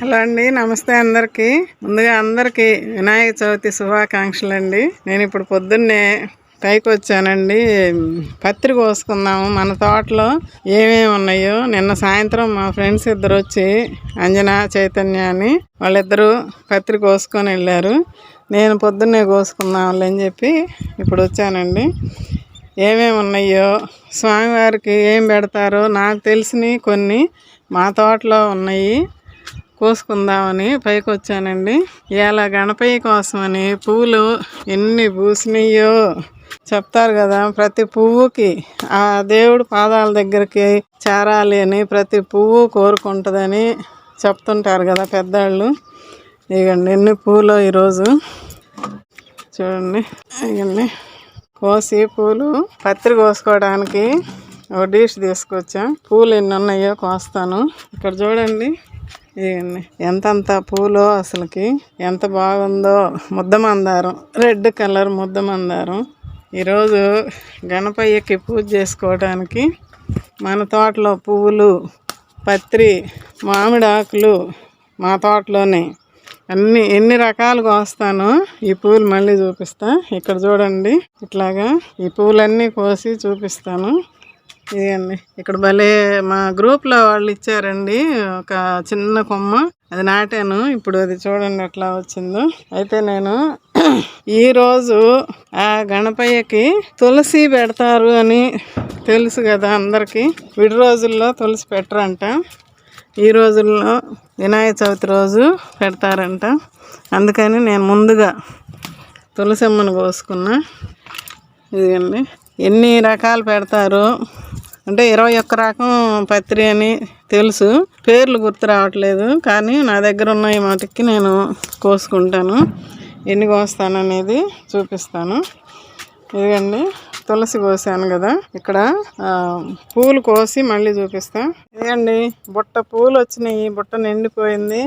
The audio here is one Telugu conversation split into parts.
హలో అండి నమస్తే అందరికీ. ముందుగా అందరికీ వినాయక చవితి శుభాకాంక్షలు అండి నేను ఇప్పుడు పొద్దున్నే పైకి వచ్చానండి. పత్రి కోసుకుందాము. మన తోటలో ఏమేమి ఉన్నాయో నిన్న సాయంత్రం మా ఫ్రెండ్స్ ఇద్దరు వచ్చి అంజనా చైతన్య అని వాళ్ళిద్దరూ పత్రి కోసుకొని వెళ్ళారు. నేను పొద్దున్నే కోసుకుందాంలే అని చెప్పి ఇప్పుడు వచ్చానండి. ఏమేమి ఉన్నాయో స్వామివారికి ఏం పెడతారో నాకు తెలిసినవి కొన్ని మా తోటలో ఉన్నాయి. కోసుకుందామని పైకి వచ్చానండి ఇలా గణపయ్య కోసమని పూలు ఎన్ని పూసినాయో చెప్తారు కదా ప్రతి పువ్వుకి. ఆ దేవుడు పాదాల దగ్గరికి చేరాలి అని ప్రతి పువ్వు కోరుకుంటుందని చెప్తుంటారు కదా పెద్దవాళ్ళు. ఇగండి ఎన్ని పూలు ఈరోజు? చూడండి. ఇగండి. కోసి పూలు పత్రి కోసుకోవడానికి ఒక డిష్ తీసుకొచ్చా. పూలు ఎన్ని ఉన్నాయో కోస్తాను. ఇక్కడ చూడండి. ఎంతంత పూలో అసలుకి ఎంత బాగుందో ముద్ద మందారం రెడ్ కలర్ ముద్ద మందారం. ఈరోజు గణపయ్యకి పూజ చేసుకోవడానికి మన తోటలో పువ్వులు పత్రి మామిడి ఆకులు మా తోటలోనే. అన్ని ఎన్ని రకాలుగా వస్తానో ఈ పూలు మళ్ళీ చూపిస్తా. ఇక్కడ చూడండి ఇట్లాగా ఈ పూలన్నీ కోసి చూపిస్తాను. ఇదండి ఇక్కడ భలే మా గ్రూప్లో వాళ్ళు ఇచ్చారండి. ఒక చిన్న కొమ్మ. అది నాటాను. ఇప్పుడు అది చూడండి ఎట్లా వచ్చిందో. అయితే నేను ఈరోజు ఆ గణపయ్యకి తులసి పెడతారు అని తెలుసు కదా అందరికీ. విడి రోజుల్లో తులసి పెట్టరంట. ఈ రోజుల్లో వినాయక చవితి రోజు పెడతారంట. అందుకని నేను ముందుగా తులసమ్మను కోసుకున్నా. ఇదిగండి ఎన్ని రకాలు పెడతారు? అంటే ఇరవై ఒక్క రకం పత్రి అని తెలుసు. పేర్లు గుర్తు రావట్లేదు. కానీ నా దగ్గర ఉన్నాయి మటుకి నేను కోసుకుంటాను. ఎన్ని కోస్తాను అనేది చూపిస్తాను. ఇదిగండి తులసి కోసాను కదా. ఇక్కడ పూలు కోసి మళ్ళీ చూపిస్తా. ఇదిగండి బుట్ట పూలు వచ్చినాయి. బుట్ట నిండిపోయింది.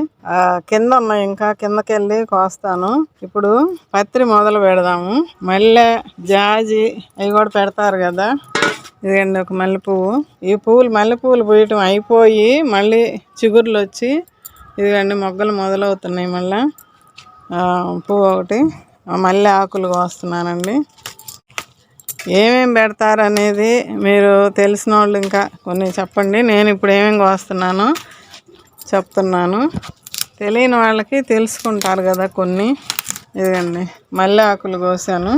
కింద ఉన్నాయి ఇంకా. కిందకి వెళ్ళి కోస్తాను. ఇప్పుడు పత్రి మొదలు పెడదాము. మల్లె జాజి అవి కూడా పెడతారు కదా. ఇదిగండి ఒక మల్లె పువ్వు ఈ పువ్వులు మల్లె పువ్వులు పోయటం అయిపోయి మళ్ళీ చిగుర్లు వచ్చి ఇదిగండి మొగ్గలు మొదలవుతున్నాయి మళ్ళీ. పువ్వు ఒకటి. మల్లె ఆకులు కోస్తున్నానండి. ఏమేమి పెడతారు అనేది మీరు తెలిసిన వాళ్ళు ఇంకా కొన్ని చెప్పండి. నేను ఇప్పుడు ఏమేమి కోస్తున్నానో చెప్తున్నాను. తెలియని వాళ్ళకి తెలుసుకుంటారు కదా కొన్ని. ఇదిగండి మల్లె ఆకులు కోసాను.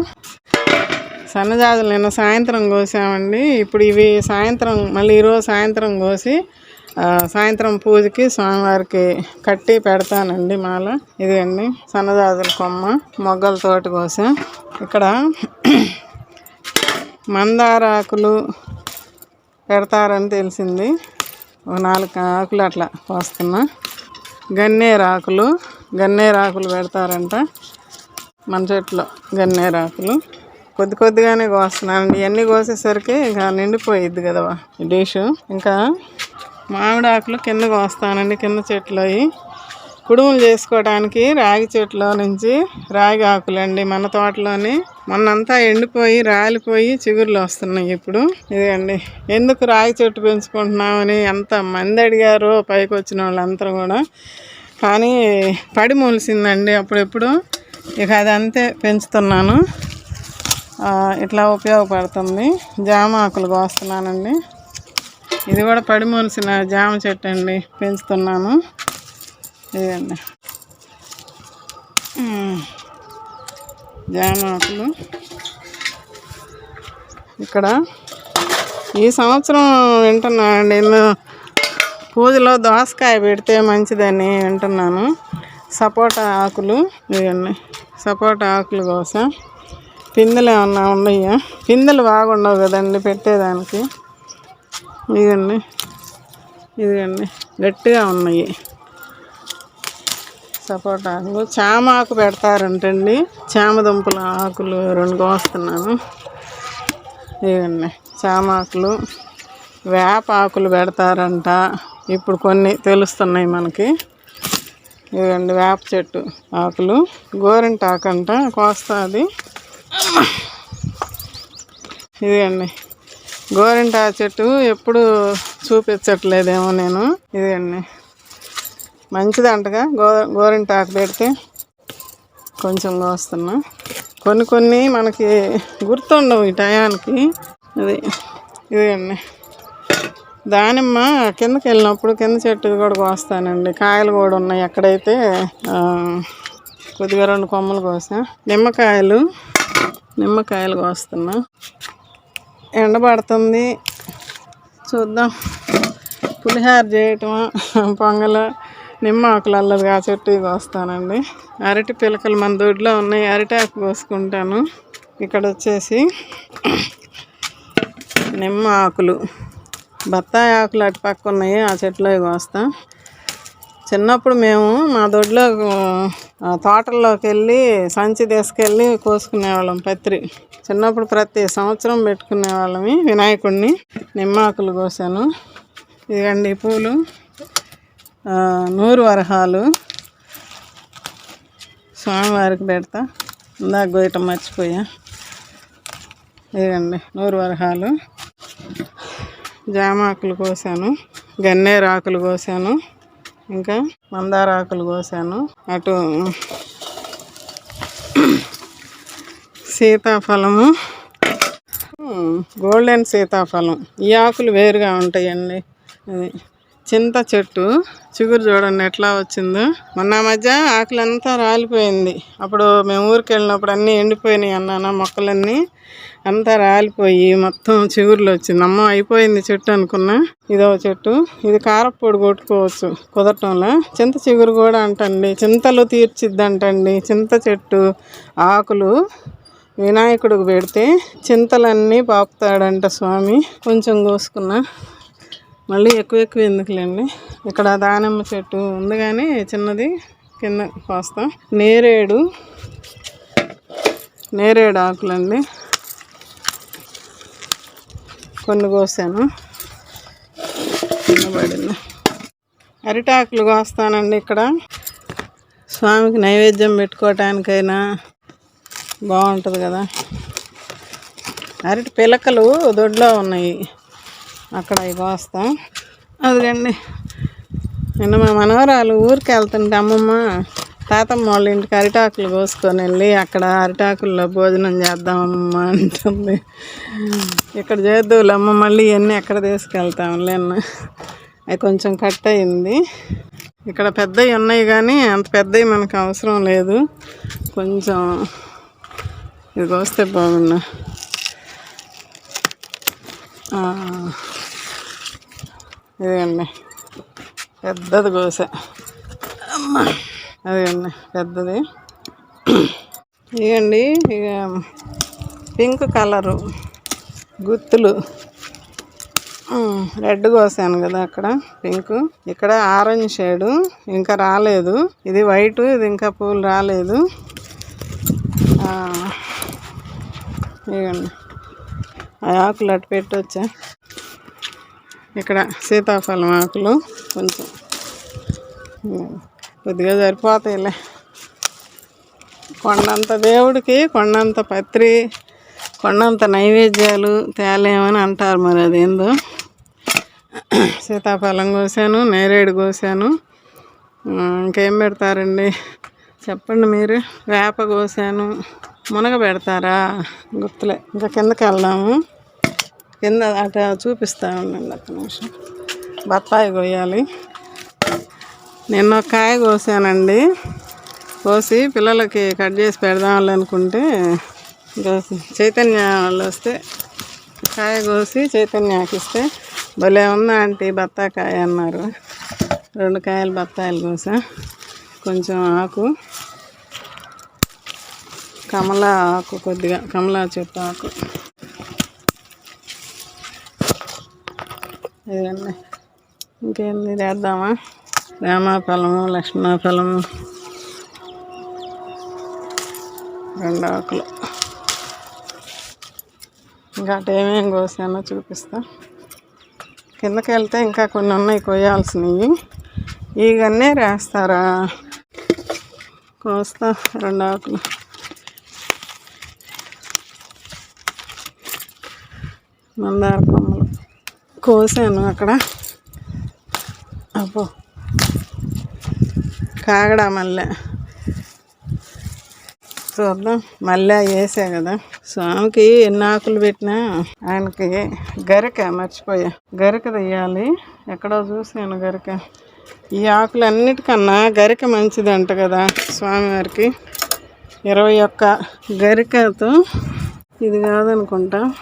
సన్నజాజులు నిన్న సాయంత్రం కోసామండి. ఇప్పుడు ఇవి సాయంత్రం మళ్ళీ ఈరోజు సాయంత్రం కోసి సాయంత్రం పూజకి స్వామివారికి కట్టి పెడతానండి మాల. ఇదిగండి సన్నజాజుల కొమ్మ మొగ్గలతోటి కోసం. ఇక్కడ మందార ఆకులు పెడతారని తెలిసింది. ఒక నాలుగు ఆకులు అట్లా కోస్తున్నా. గన్నేరాకులు గన్నేరాకులు పెడతారంట. మన చెట్లో గన్నేరాకులు. కొద్ది కొద్దిగానే కోస్తున్నానండి. ఇవన్నీ కోసేసరికి ఇంకా నిండిపోయిద్ది కదా డిషు డిష్. ఇంకా మామిడి ఆకులు కింద కోస్తానండి కింద చెట్లు అవి కుడుములు చేసుకోవడానికి రాగి చెట్లో నుంచి రాగి ఆకులండి మన తోటలోని. మొన్నంతా ఎండిపోయి రాలిపోయి చిగుర్లు వస్తున్నాయి ఇప్పుడు. ఇదిగండి ఎందుకు రాగి చెట్టు పెంచుకుంటున్నామని ఎంత మంది అడిగారో పైకి వచ్చిన వాళ్ళందరూ కూడా. కానీ పడి మూలిసిందండి అప్పుడెప్పుడు. ఇక అది అంతే పెంచుతున్నాను. ఇట్లా ఉపయోగపడుతుంది. జామ ఆకులు కోస్తున్నానండి. ఇది కూడా పడిమూల్సిన జామ చెట్టు అండి. పెంచుతున్నాను. ఇదండి జామ ఆకులు. ఇక్కడ ఈ సంవత్సరం వింటున్నానండి. నేను పూజలో దోసకాయ పెడితే మంచిదని వింటున్నాను. సపోటా ఆకులు. ఇవన్నీ సపోటా ఆకులు కోసం. పిందెలు ఏమన్నా ఉన్నాయా? పిందెలు బాగుండవు కదండి పెట్టేదానికి. ఇదండి ఇదిగండి. గట్టిగా ఉన్నాయి. సపోటా. ఆకులు చామ ఆకు పెడతారంటండి. చామ దుంపల ఆకులు రెండు కోస్తున్నాను. ఇవన్నీ చామ ఆకులు. వేప ఆకులు పెడతారంట. ఇప్పుడు కొన్ని తెలుస్తున్నాయి మనకి. ఇదండి వేప చెట్టు ఆకులు. గోరింట ఆకంట కోస్తా ఇదిగండి. గోరింటా గోరింట చెట్టు ఎప్పుడు చూపించట్లేదేమో నేను. ఇదిగండి. మంచిదంటగా గో గోరింటాకు పెడితే కొంచెం కోస్తున్నా. కొన్ని కొన్ని మనకి గుర్తుండవు ఈ టయానికి. అది ఇదిగండి. దానిమ్మ కిందకి వెళ్ళినప్పుడు కింద చెట్టు కూడా కోస్తానండి. కాయలు కూడా ఉన్నాయి ఎక్కడైతే కొద్దిగా రెండు కొమ్మలు కోసా. నిమ్మకాయలు నిమ్మకాయలు కోస్తున్నా. ఎండ పడుతుంది. చూద్దాం. పులిహార చేయటం పొంగల. నిమ్మ ఆకులు అల్లది ఆ కోస్తానండి. అరటి పిలకలు మన దొడ్లో ఉన్నాయి. అరటి ఆకు కోసుకుంటాను. ఇక్కడ వచ్చేసి నిమ్మ ఆకులు. బత్తాయి ఆకులు అటు పక్క ఉన్నాయి. ఆ చెట్లో కోస్తా. చిన్నప్పుడు మేము మా దొడ్లో తోటల్లోకి వెళ్ళి సంచి తీసుకెళ్ళి కోసుకునేవాళ్ళం పత్రి. చిన్నప్పుడు ప్రతి సంవత్సరం పెట్టుకునేవాళ్ళమి వినాయకుడిని నిమ్మాకులు కోసాను. ఇదిగండి పూలు. నూరు వరహాలు. స్వామివారికి పెడతా. ఇందాక గోయటం మర్చిపోయా. ఇదిగండి నూరు వరహాలు. జామాకులు కోసాను. గన్నేరు ఆకులు కోసాను. ఇంకా మందార ఆకులు కోసాను. అటు సీతాఫలము. గోల్డెన్ సీతాఫలం. ఈ ఆకులు వేరుగా ఉంటాయండి. అది చింత చెట్టు చిగురు చూడండి ఎట్లా వచ్చిందో. మొన్న ఆ మధ్య ఆకులంతా రాలిపోయింది. అప్పుడు మేము ఊరికి వెళ్ళినప్పుడు అన్నీ ఎండిపోయినాయి అన్నాను మొక్కలన్నీ. అంతా రాలిపోయి మొత్తం చిగురులు వచ్చింది. అమ్మ అయిపోయింది చెట్టు అనుకున్నా. ఇదో చెట్టు. ఇది కారప్పొడి కొట్టుకోవచ్చు కుదరటంలో. చింత చిగురు కూడా అంటండి. చింతలు తీర్చిద్దంటండి. చింత చెట్టు ఆకులు వినాయకుడికి పెడితే చింతలన్నీ పాపుతాడంట స్వామి. కొంచెం కోసుకున్నా. మళ్ళీ ఎక్కువ ఎక్కువ ఎందుకులేండి? ఇక్కడ దానిమ్మ చెట్టు ఉంది కానీ చిన్నది కింద కోస్తాం నేరేడు. నేరేడు ఆకులండి. కొన్ని కోసాను. పడింది. అరిటాకులు కోస్తానండి ఇక్కడ. స్వామికి నైవేద్యం పెట్టుకోవటానికైనా బాగుంటుంది కదా. అరటి పిలకలు దొడ్లో ఉన్నాయి. అక్కడ అవి కోస్తా అదిగండి. నిన్న మా మనవరాలు ఊరికి వెళ్తుంటే అమ్మమ్మ తాతమ్మ వాళ్ళ ఇంటికి అరిటాకులు కోసుకొని వెళ్ళి అక్కడ అరిటాకుల్లో భోజనం చేద్దామమ్మ అంటుంది. ఇక్కడ చేద్దువులమ్మ మళ్ళీ ఇవన్నీ ఎక్కడ తీసుకెళ్తాంలే అన్న. అవి కొంచెం కట్ అయింది. ఇక్కడ పెద్దవి ఉన్నాయి కానీ అంత పెద్దవి మనకు అవసరం లేదు. కొంచెం ఇది కోస్తే బాగున్నా. ఇదిగండి. పెద్దది కోస. అమ్మ అదిగండి పెద్దది. ఇదిగండి ఇక పింక్ కలరు గుత్తులు. రెడ్ కోసాను కదా అక్కడ పింక్. ఇక్కడ ఆరెంజ్ షేడు ఇంకా రాలేదు. ఇది వైట్ ఇది ఇంకా పూలు రాలేదు. ఇవ్వండి ఆ ఆకులు అటు పెట్టొచ్చా? ఇక్కడ సీతాఫలం ఆకులు కొంచెం కొద్దిగా సరిపోతాయిలే. కొండంత దేవుడికి కొండంత పత్రి కొండంత నైవేద్యాలు తేలేమని అంటారు మరి అదేందో సీతాఫలం కోసాను నేరేడు కోసాను. ఇంకేం పెడతారండి? చెప్పండి మీరు. వేప కోసాను. మునగ పెడతారా? గుర్తులే. ఇంకా కిందకి వెళ్దాము. కింద అట చూపిస్తా ఉండండి ఒక్క నిమిషం. బత్తాయి కోయాలి నిన్న ఒక కాయ కోసానండి. కోసి పిల్లలకి కట్ చేసి పెడదాం అనుకుంటే చైతన్య వాళ్ళు వస్తే కాయ కోసి చైతన్యకి ఇస్తే భలే ఉందా ఆంటీ బత్తాకాయ అన్నారు. రెండు కాయలు బత్తాయిలు కోసా. కొంచెం ఆకు కమలా ఆకు కొద్దిగా కమలా చెట్టు ఆకు. ఇదండి ఇంకేంది చేద్దామా? రామాఫలము లక్ష్మణఫలము రెండు ఆకులు. ఇంకా అటు ఏమేమి కోసానో చూపిస్తా. కిందకి వెళ్తే ఇంకా కొన్ని ఉన్నాయి కొయ్యాల్సినవి. ఈ రాస్తారా? కోస్తా రెండు ఆకులు. మందార కొమ్మలు. కోసాను అక్కడ. అబ్బో. కాగడా మళ్ళీ చూద్దాం. మళ్ళీ వేసా కదా. స్వామికి ఎన్ని ఆకులు పెట్టినా ఆయనకి గరిక మర్చిపోయా. గరిక తీయాలి ఎక్కడో చూసాను గరిక. ఈ ఆకులు అన్నిటికన్నా గరిక మంచిదంట కదా స్వామివారికి. ఇరవై ఒక్క గరికతో ఇది కాదనుకుంటా.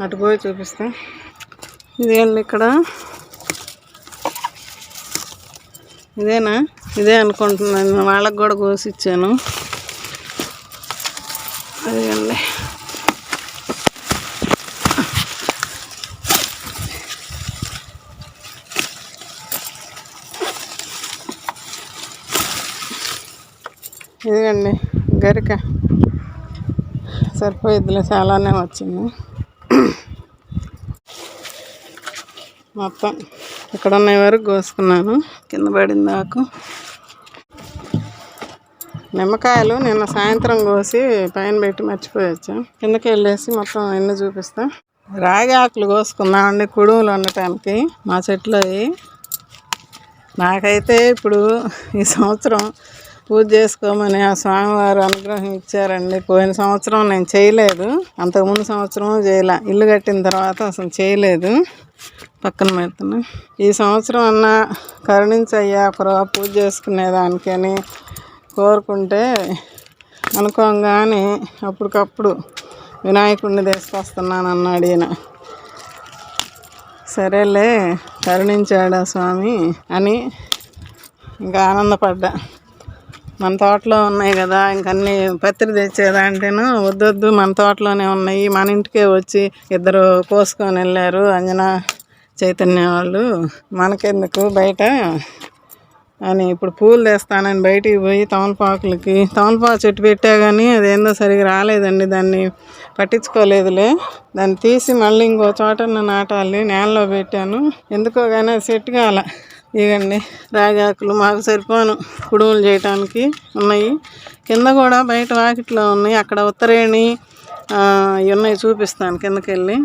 అటు పోయి చూపిస్తా. ఇదేండి ఇక్కడ? ఇదేనా? ఇదే అనుకుంటున్నాను. వాళ్ళకి కూడా కోసి ఇచ్చాను. అదేండి ఇదిగండి. గరిక. సరిపోయిద్దిలే చాలానే వచ్చింది. మొత్తం ఇక్కడ ఉన్న వరకు కోసుకున్నాను. కింద పడింది ఆకు. నిమ్మకాయలు నిన్న సాయంత్రం కోసి పైన పెట్టి మర్చిపోయొచ్చా కిందకి వెళ్ళేసి మొత్తం ఎన్ని చూపిస్తా. రాగి ఆకులు కోసుకున్నామండి కుడుములు ఉండటానికి మా చెట్లు అవి. నాకైతే ఇప్పుడు ఈ సంవత్సరం పూజ చేసుకోమని ఆ స్వామివారు అనుగ్రహం ఇచ్చారండి. పోయిన సంవత్సరం నేను చేయలేదు. అంతకుముందు సంవత్సరం చేయలే. ఇల్లు కట్టిన తర్వాత అసలు చేయలేదు. పక్కన పెడుతున్నా. ఈ సంవత్సరం అన్న కరుణించయ్యా ఒక పూజ చేసుకునేదానికని కోరుకుంటే అనుకోగానే అప్పటికప్పుడు వినాయకుడిని తీసుకొస్తున్నాను అన్నాడు ఈయన. సరేలే కరుణించాడా స్వామి అని ఇంకా ఆనందపడ్డా. మన తోటలో ఉన్నాయి కదా ఇంకన్నీ పత్రి తెచ్చేదాంటేను వద్దొద్దు మన తోటలోనే ఉన్నాయి. మన ఇంటికే వచ్చి ఇద్దరు కోసుకొని వెళ్ళారు అంజనా చైతన్య వాళ్ళు. మనకెందుకు బయట? అని ఇప్పుడు పూలు తెస్తానని బయటికి పోయి తమలపాకులకి తమలపాకు చెట్టు పెట్టా కానీ అదేందో సరిగా రాలేదండి దాన్ని పట్టించుకోలేదులే. దాన్ని తీసి మళ్ళీ ఇంకో చోట నాటాలి నేలలో పెట్టాను. ఎందుకో కానీ అది సెట్ కాల. ఇవ్వండి రాగాకులు మాకు సరిపోను. కుడుములు చేయటానికి ఉన్నాయి. కింద కూడా బయట వాకిట్లో ఉన్నాయి. అక్కడ ఉత్తరేణి ఇవి ఉన్నాయి చూపిస్తాను కిందకి వెళ్ళి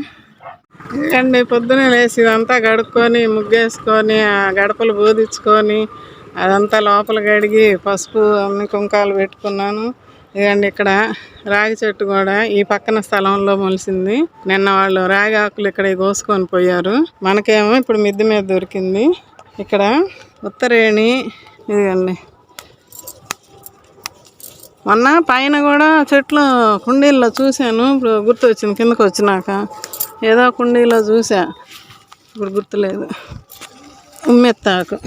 ఇంకండి పొద్దునే లేచి ఇదంతా గడుక్కొని ముగ్గేసుకొని ఆ గడపలు బోధించుకొని అదంతా లోపల కడిగి పసుపు అన్ని కుంకాలు పెట్టుకున్నాను. ఇదండి ఇక్కడ రాగి చెట్టు కూడా ఈ పక్కన స్థలంలో మొలిసింది. నిన్న వాళ్ళు రాగి ఆకులు ఇక్కడ కోసుకొని పోయారు. మనకేమో ఇప్పుడు మిద్దె మీద దొరికింది. ఇక్కడ ఉత్తరేణి ఇదిగండి. మొన్న పైన కూడా చెట్లు కుండీల్లో చూశాను. ఇప్పుడు గుర్తు వచ్చింది కిందకు వచ్చినాక. ఏదో కుండీలో చూసా ఇప్పుడు గుర్తులేదు. ఉమ్మెత్తాకు.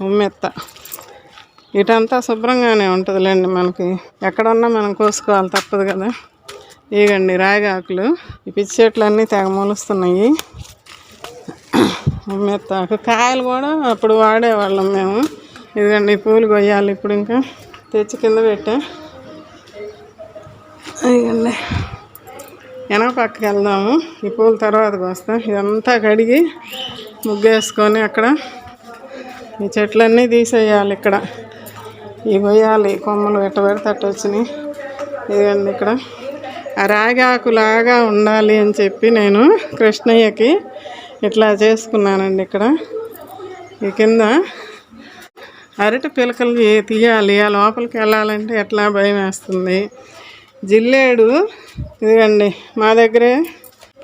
ఉమ్మెత్త. ఇటంతా శుభ్రంగానే ఉంటుందిలేండి మనకి. ఎక్కడున్నా మనం కోసుకోవాలి తప్పదు కదా. ఇగండి రాగి ఆకులు. ఈ పిచ్చి చెట్లు అన్నీ తెగ మొలుస్తున్నాయి. మెత్తాకు కాయలు కూడా అప్పుడు వాడేవాళ్ళం మేము. ఇదిగండి పూలు కొయ్యాలి ఇప్పుడు ఇంకా. తెచ్చి కింద పెట్టా. ఇదిగండి. వెనక పక్కకి వెళ్దాము. ఈ పూల తర్వాత వస్తాం. ఇదంతా కడిగి ముగ్గేసుకొని అక్కడ ఈ చెట్లన్నీ తీసేయాలి ఇక్కడ. ఈ కొయ్యాలి కొమ్మలు పెట్టబెడితే అట్ట వచ్చినాయి. ఇదిగండి ఇక్కడ. ఆ రాగి ఆకులాగా ఉండాలి అని చెప్పి నేను కృష్ణయ్యకి ఇట్లా చేసుకున్నానండి ఇక్కడ. ఈ కింద అరటి పిలకలు తీయాలి. ఆ లోపలికి వెళ్ళాలంటే ఎట్లా భయం వేస్తుంది. జిల్లేడు ఇదిగండి మా దగ్గరే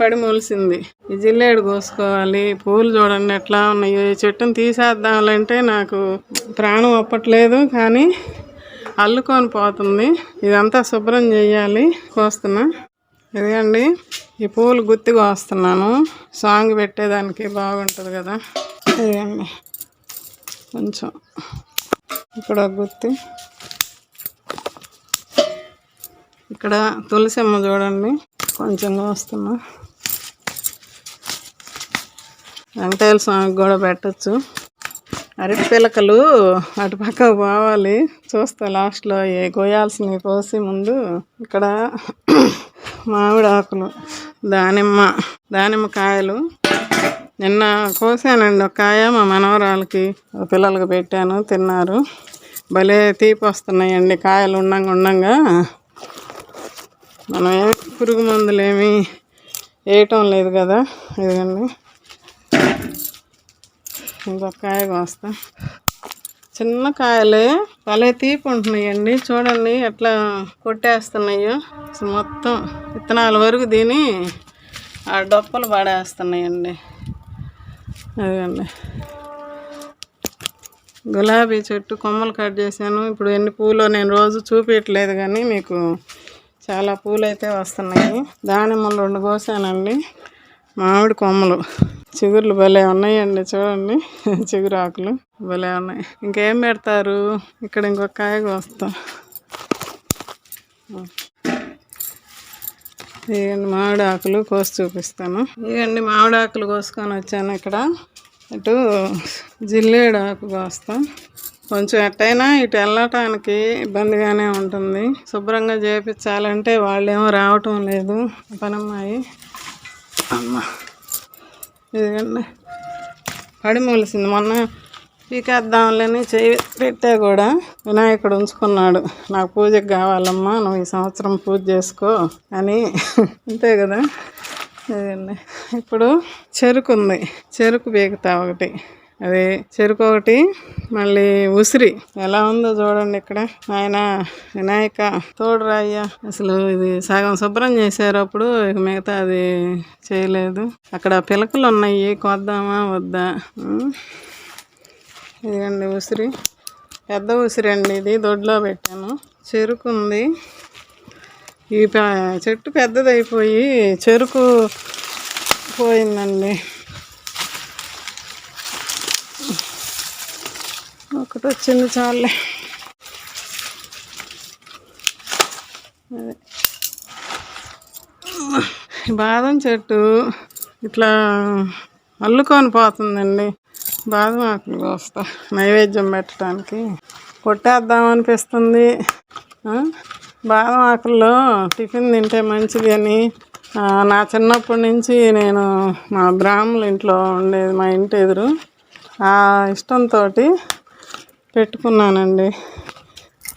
పడి మొలిసింది. ఈ జిల్లేడు కోసుకోవాలి. పూలు చూడండి ఎట్లా ఉన్నాయి. ఈ చెట్టును తీసేద్దామంటే నాకు ప్రాణం ఒప్పట్లేదు కానీ అల్లుకొని పోతుంది. ఇదంతా శుభ్రం చేయాలి. కోస్తున్నా. ఇదిగండి. ఈ పూలు గుత్తి కోస్తున్నాను సాంగ్ పెట్టేదానికి బాగుంటుంది కదా. ఇదిగండి. కొంచెం ఇక్కడ గుత్తి. ఇక్కడ తులసిమ్మ చూడండి. కొంచెం వస్తున్నా. వెంకటేశ్వర స్వామికి కూడా పెట్టచ్చు. అరటి పిలకలు అటు పక్క పోవాలి. చూస్తా లాస్ట్లో ఏ కోయాల్సినవి కోసి ముందు ఇక్కడ మామిడి ఆకులు దానిమ్మ దానిమ్మ కాయలు. నిన్న కోసానండి ఒక కాయ మా మనవరాలకి పిల్లలకి పెట్టాను తిన్నారు. భలే తీపి వస్తున్నాయండి కాయలు ఉండంగా ఉండంగా. మనం ఏమి పురుగు మందులు ఏమి వేయటం లేదు కదా ఇదిగండి. ఇంకొక కాయ కోస్తా. చిన్న కాయలే భలే తీపి ఉంటున్నాయండి చూడండి ఎట్లా కొట్టేస్తున్నాయో. మొత్తం విత్తనాల వరకు దీని ఆ డొప్పలు పడేస్తున్నాయండి. అదండి గులాబీ చెట్టు కొమ్మలు కట్ చేశాను. ఇప్పుడు ఎన్ని పూలు నేను రోజు చూపించట్లేదు కానీ మీకు చాలా పూలు అయితే వస్తున్నాయి. దానిమ్మలు రెండు కోసానండి. మామిడి కొమ్మలు. చిగురులు భలే ఉన్నాయండి చూడండి. చిగురు ఆకులు భలే ఉన్నాయి. ఇంకేం పెడతారు? ఇక్కడ ఇంకొక కాయ కోస్తా ఇవ్వండి మామిడి ఆకులు కోసి చూపిస్తాను. ఇవ్వండి మామిడి ఆకులు కోసుకొని వచ్చాను ఇక్కడ. ఇటు జిల్లేడు ఆకు కోస్తాం. కొంచెం ఎట్టయినా ఇటు వెళ్ళటానికి ఇబ్బందిగానే ఉంటుంది. శుభ్రంగా చేపించాలంటే వాళ్ళేమో రావటం లేదు. పనమ్మాయి. అమ్మ. ఇదిగండి. పడి మొలిసింది. మొన్న పీకేద్దాంలేని చేయి పెట్టా కూడా. వినాయకుడు ఉంచుకున్నాడు. నాకు పూజకు కావాలమ్మా నువ్వు ఈ సంవత్సరం పూజ చేసుకో అని. అంతే కదా? ఇదండి ఇప్పుడు చెరుకు ఉంది చెరుకు బీగుతా ఒకటి. అది చెరుకు ఒకటి మళ్ళీ ఉసిరి. ఎలా ఉందో చూడండి ఇక్కడ. ఆయన వినాయక తోడు రాయ్యా. అసలు ఇది సగం శుభ్రం చేశారు అప్పుడు ఇక మిగతా అది చేయలేదు. అక్కడ పిలకలు ఉన్నాయి కొద్దామా వద్దా? ఇదిగండి ఉసిరి. పెద్ద ఉసిరి అండి ఇది దొడ్లో పెట్టాను. చెరుకు ఉంది. ఈ ప- చెట్టు పెద్దదైపోయి చెరుకు పోయిందండి. ఒకటి వచ్చింది చాలే బాదం చెట్టు ఇట్లా అల్లుకొని పోతుందండి. బాదం ఆకులు కోస్తా. నైవేద్యం పెట్టడానికి. కొట్టేద్దాం అనిపిస్తుంది. బాదం ఆకుల్లో టిఫిన్ తింటే మంచిది అని నా చిన్నప్పటి నుంచి నేను మా బ్రాహ్మణుల ఇంట్లో ఉండేది మా ఇంటి ఎదురు. ఆ ఇష్టంతో పెట్టుకున్నానండి.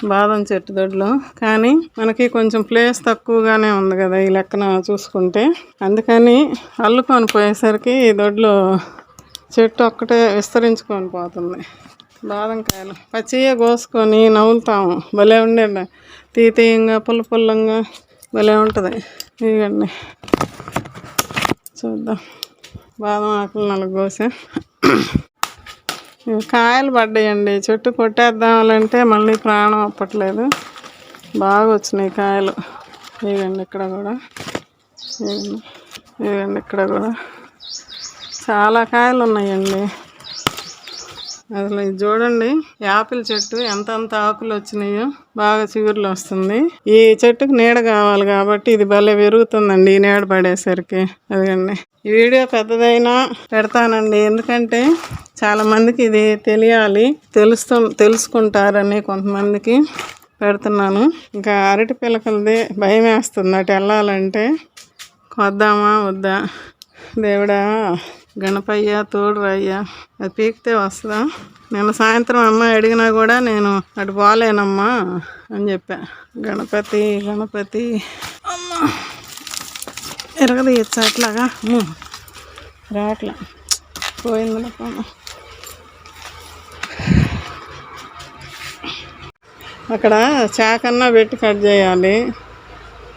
బాదం చెట్టు దొడ్లో. కానీ మనకి కొంచెం ప్లేస్ తక్కువగానే ఉంది కదా ఈ లెక్కన చూసుకుంటే. అందుకని అల్లుకొని పోయేసరికి ఈ దొడ్లో చెట్టు ఒక్కటే విస్తరించుకొని పోతుంది. బాదం కాయలు కోసుకొని నవ్వులుతాము. భలే ఉండేది. తీతీయంగా పుల్ల పుల్లంగా భలే ఉంటుంది. ఇవ్వండి చూద్దాం. బాదం ఆకులు నలుగు కోసా. కాయలు పడ్డాయండి. చెట్టు కొట్టేద్దామంటే మళ్ళీ ప్రాణం అప్పట్లేదు. బాగా వచ్చినాయి కాయలు. ఇవండి ఇక్కడ కూడా. ఇవండి ఇక్కడ కూడా. చాలా కాయలు ఉన్నాయండి. అసలు ఇది చూడండి యాపిల్ చెట్టు ఎంతంత ఆకులు వచ్చినాయో బాగా చిగురులు వస్తుంది. ఈ చెట్టుకు నీడ కావాలి కాబట్టి ఇది భలే పెరుగుతుందండి ఈ నీడ పడేసరికి. అదిగండి. ఈ వీడియో పెద్దదైనా పెడతానండి. ఎందుకంటే చాలా మందికి ఇది తెలియాలి తెలుస్తు తెలుసుకుంటారని కొంతమందికి పెడుతున్నాను. ఇంకా అరటి పిలకలది భయం వేస్తుంది. అటు వెళ్ళాలంటే వద్దామా వద్దా? దేవుడా గణపయ్య తోడు అది పీకితే వస్తుందా? నిన్న సాయంత్రం అమ్మ అడిగినా కూడా నేను అటు పోలేనమ్మా అని చెప్పా. గణపతి గణపతి. అమ్మ ఎరగదీయచ్చు అట్లాగా రావట్లే రాట్లా. పోయింది అక్కడ చాకన్నా పెట్టి కట్ చేయాలి.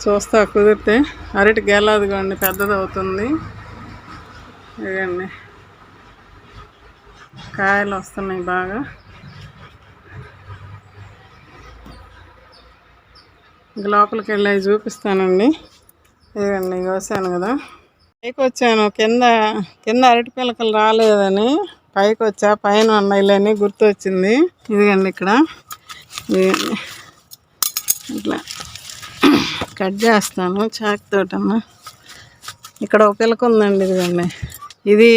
చూస్తా కుదిరితే. అరటి గెలదిగోండి పెద్దది అవుతుంది ఇదండి. కాయలు వస్తున్నాయి బాగా. లోపలికి వెళ్ళి చూపిస్తానండి. ఇదండి కోసాను కదా. పైకి వచ్చాను. కింద కింద అరటి పిలకలు రాలేదని పైకి వచ్చా. పైన ఉన్నాయిలేని గుర్తు వచ్చింది ఇదిగండి ఇక్కడ. ఇదిగండి. ఇట్లా కట్ చేస్తాను. చాక్ తోటన్నా. ఇక్కడ ఒక పిలక ఉందండి ఇదిగండి. ఇది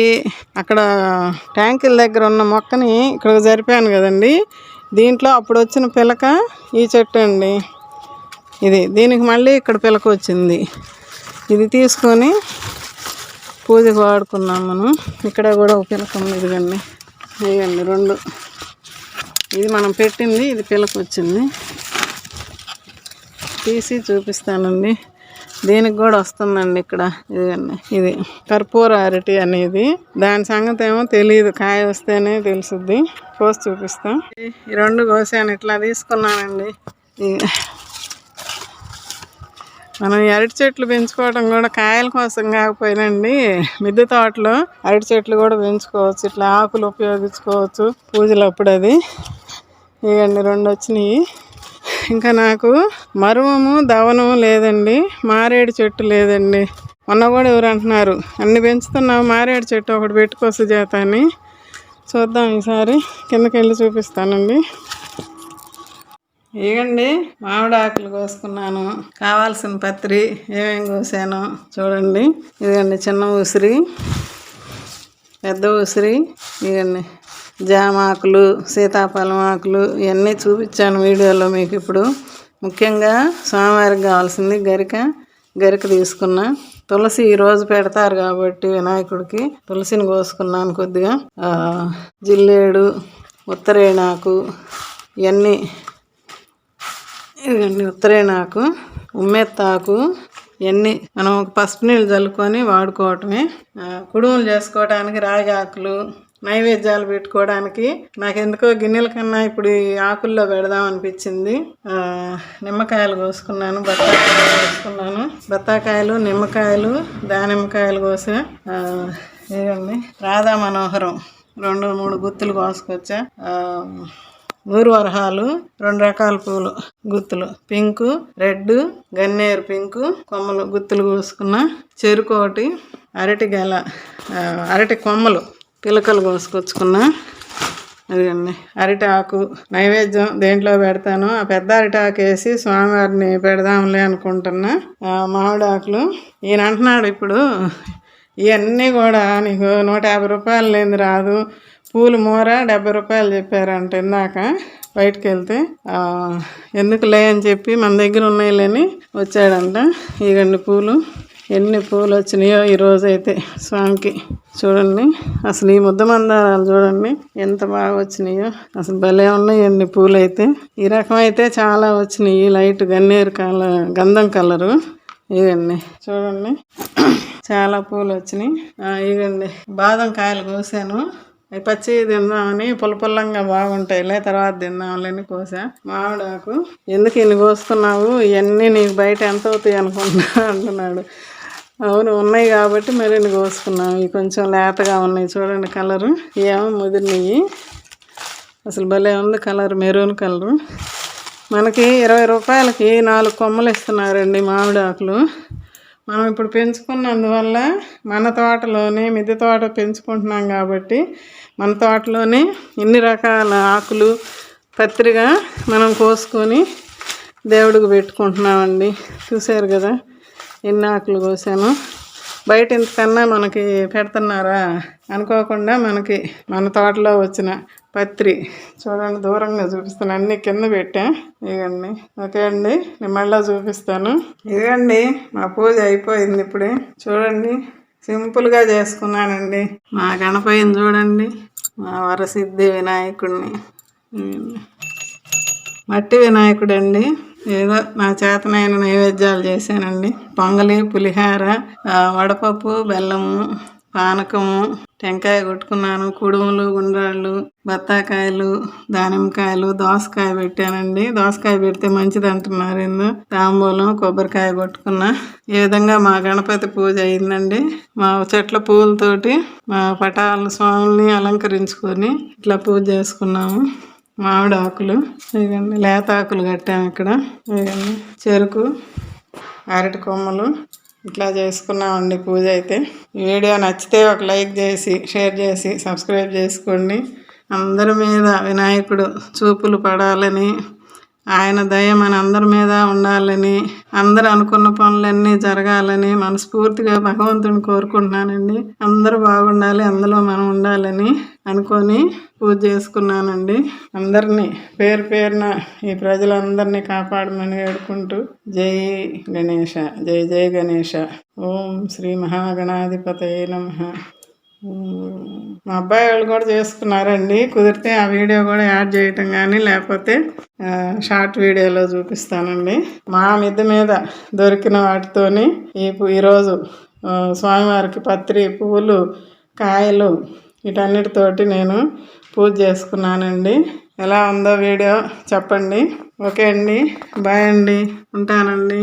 అక్కడ ట్యాంకుల దగ్గర ఉన్న మొక్కని ఇక్కడ జరిపాను కదండి. దీంట్లో అప్పుడు వచ్చిన పిలక ఈ చెట్టు అండి. ఇది దీనికి మళ్ళీ ఇక్కడ పిలక వచ్చింది. ఇది తీసుకొని పూజకు వాడుకున్నాం మనం. ఇక్కడ కూడా ఒక పిలక ఉంది ఇదిగండి. ఇదిగండి రెండు. ఇది మనం పెట్టింది ఇది పిలక వచ్చింది. తీసి చూపిస్తానండి. దీనికి కూడా వస్తుందండి ఇక్కడ. ఇదిగోండి. ఇది కర్పూర అరటి అనేది. దాని సంగతి ఏమో తెలియదు కాయ వస్తేనే తెలుసుద్ది. కోసి చూపిస్తాం. ఈ రెండు కోసాను. ఇట్లా తీసుకున్నానండి. మనం అరటి చెట్లు పెంచుకోవడం కూడా కాయల కోసం కాకపోయినండి. మిద్దె తోటలో అరటి చెట్లు కూడా పెంచుకోవచ్చు. ఇట్లా ఆకులు ఉపయోగించుకోవచ్చు. పూజలు అప్పుడు అది. ఇవన్నీ రెండు వచ్చినాయి. ఇంకా నాకు మరువము దవనము లేదండి. మారేడు చెట్టు లేదండి. మొన్న కూడా ఎవరు అంటున్నారు అన్ని పెంచుతున్నావు మారేడు చెట్టు ఒకటి పెట్టుకో సుజాత అని. చూద్దాం ఈసారి. కిందకి వెళ్ళి చూపిస్తానండి. ఇగండి మామిడి ఆకులు కోసుకున్నాను. కావాల్సిన పత్రి ఏమేమి కోసాను చూడండి. ఇదిగండి చిన్న ఉసిరి పెద్ద ఉసిరి ఇవన్నీ జామ ఆకులు సీతాఫలం ఆకులు ఇవన్నీ చూపించాను వీడియోలో మీకు ఇప్పుడు. ముఖ్యంగా స్వామివారికి కావాల్సింది గరిక. గరిక తీసుకున్నా. తులసి ఈరోజు పెడతారు కాబట్టి వినాయకుడికి. తులసిని కోసుకున్నాను కొద్దిగా. జిల్లేడు ఉత్తరేణాకు ఇవన్నీ. ఇవన్నీ ఉత్తరేణాకు ఉమ్మెత్తాకు ఇవన్నీ. మనం ఒక పసుపు నీళ్ళు చల్లుకొని వాడుకోవటమే. కుడుములు చేసుకోవడానికి రాగి ఆకులు నైవేద్యాలు పెట్టుకోవడానికి. నాకు ఎందుకో గిన్నెల కన్నా ఇప్పుడు ఈ ఆకుల్లో పెడదాం అనిపించింది. నిమ్మకాయలు కోసుకున్నాను బత్తాకాయలు కోసుకున్నాను. బత్తాకాయలు నిమ్మకాయలు దానిమ్మకాయలు కోసా. ఇదండి రాధా మనోహరం రెండు మూడు గుత్తులు కోసుకొచ్చా. ఆ, రెండు రకాల పూలు గుత్తులు. పింక్ రెడ్ గన్నేరు పింక్ కొమ్మలు గుత్తులు కోసుకున్న. చెరుకు ఒకటి అరటి గెల. అరటి కొమ్మలు. పిలకలు కోసుకొచ్చుకున్నా. అదిగండి అరటి ఆకు నైవేద్యం దేంట్లో పెడతాను ఆ పెద్ద అరటి ఆకు వేసి స్వామివారిని పెడదాంలే అనుకుంటున్నా. మామిడి ఆకులు ఈయన అంటున్నాడు ఇప్పుడు ఇవన్నీ కూడా నీకు నూట యాభై రూపాయలు లేని రాదు. పూలు మూర డెబ్బై రూపాయలు చెప్పారంట ఇందాక బయటకు వెళ్తే ఎందుకు లే అని చెప్పి మన దగ్గర ఉన్నాయి లేని వచ్చాడంట. ఇగండి పూలు. ఎన్ని పూలు వచ్చినాయో ఈరోజు అయితే స్వామికి చూడండి. అసలు ఈ ముద్ద మందారాలు చూడండి. ఎంత బాగా వచ్చినాయో. అసలు భలే ఉన్నాయి ఎన్ని పూలు అయితే ఈ రకం అయితే చాలా వచ్చినాయి. లైట్ గన్నేరు కలర్ గంధం కలరు. ఇదండి. చూడండి. చాలా పూలు వచ్చినాయి ఆ, బాదం కాయలు కోసాను. అవి పచ్చి తిందామని పుల్ల పుల్లంగా బాగుంటాయిలే తర్వాత తిందాంలేని కోసా. మామిడాకు. ఎందుకు ఇన్ని కోసుకున్నావు ఇవన్నీ నీకు బయట ఎంత అవుతాయి అనుకుంటున్నా అంటున్నాడు. అవును ఉన్నాయి కాబట్టి మెరూన్ కోసుకున్నాం. ఇవి కొంచెం లేతగా ఉన్నాయి. చూడండి కలరు. ఏమో ముదిరినవి అసలు భలే ఉంది కలర్ మెరూన్ కలరు. మనకి ఇరవై రూపాయలకి నాలుగు కొమ్మలు ఇస్తున్నారండి మామిడి ఆకులు మనం ఇప్పుడు పెంచుకున్నందువల్ల మన తోటలోనే మిద్దె తోట పెంచుకుంటున్నాం కాబట్టి మన తోటలోనే ఇన్ని రకాల ఆకులు పత్రిగా మనం కోసుకొని దేవుడికి పెట్టుకుంటున్నామండి. చూశారు కదా? ఎన్ని ఆకులు కోసాను? బయట ఇంతకన్నా మనకి పెడుతున్నారా? అనుకోకుండా మనకి మన తోటలో వచ్చిన పత్రి చూడండి దూరంగా చూపిస్తాను. అన్ని కింద పెట్టా. ఇదండి ఓకే అండి. నేను మళ్ళీ చూపిస్తాను. ఇదిగండి మా పూజ అయిపోయింది ఇప్పుడే. చూడండి సింపుల్గా చేసుకున్నానండి. మా గణపయ్యని చూడండి మా వరసిద్ధి వినాయకుడిని మట్టి వినాయకుడు అండి ఏదో నా చేతనైన నైవేద్యాలు చేశానండి. పొంగలి పులిహార వడపప్పు బెల్లము పానకము టెంకాయ కొట్టుకున్నాను కుడుములు గుండ్రాళ్ళు బత్తాకాయలు దానిమ్మకాయలు దోసకాయ పెట్టానండి. దోసకాయ పెడితే మంచిది అంటున్నారు ఎందు తాంబూలం కొబ్బరికాయ కొట్టుకున్నా. ఈ విధంగా మా గణపతి పూజ అయిందండి. మా చెట్ల పూలతోటి మా పటాల స్వాముల్ని అలంకరించుకొని ఇట్లా పూజ చేసుకున్నాము. మామిడి ఆకులు ఇదండి లేత ఆకులు కట్టాము ఇక్కడ. ఇదండి చెరుకు అరటి కొమ్మలు ఇట్లా చేసుకున్నామండి పూజ అయితే. ఈ వీడియో నచ్చితే ఒక లైక్ చేసి షేర్ చేసి సబ్స్క్రైబ్ చేసుకోండి. అందరి మీద వినాయకుడు చూపులు పడాలని ఆయన దయ మన అందరి మీద ఉండాలని అందరు అనుకున్న పనులన్నీ జరగాలని మనస్ఫూర్తిగా భగవంతుని కోరుకుంటున్నానండి. అందరూ బాగుండాలి అందులో మనం ఉండాలని అనుకొని పూజ చేసుకున్నానండి. అందరినీ పేరు పేరున ఈ ప్రజలందరినీ కాపాడమని వేడుకుంటూ జై గణేష జై జై గణేష ఓం శ్రీ మహాగణాధిపతయ నమ. మా అబ్బాయి వాళ్ళు కూడా చేసుకున్నారండి. కుదిరితే ఆ వీడియో కూడా యాడ్ చేయటం కానీ లేకపోతే షార్ట్ వీడియోలో చూపిస్తానండి. మా మిద్దె మీద దొరికిన వాటితోని ఈ ఈరోజు స్వామివారికి పత్రి పువ్వులు కాయలు వీటన్నిటితోటి నేను పూజ చేసుకున్నానండి. ఎలా ఉందో వీడియో చెప్పండి. ఓకే అండి. బాయ్ అండి. ఉంటానండి.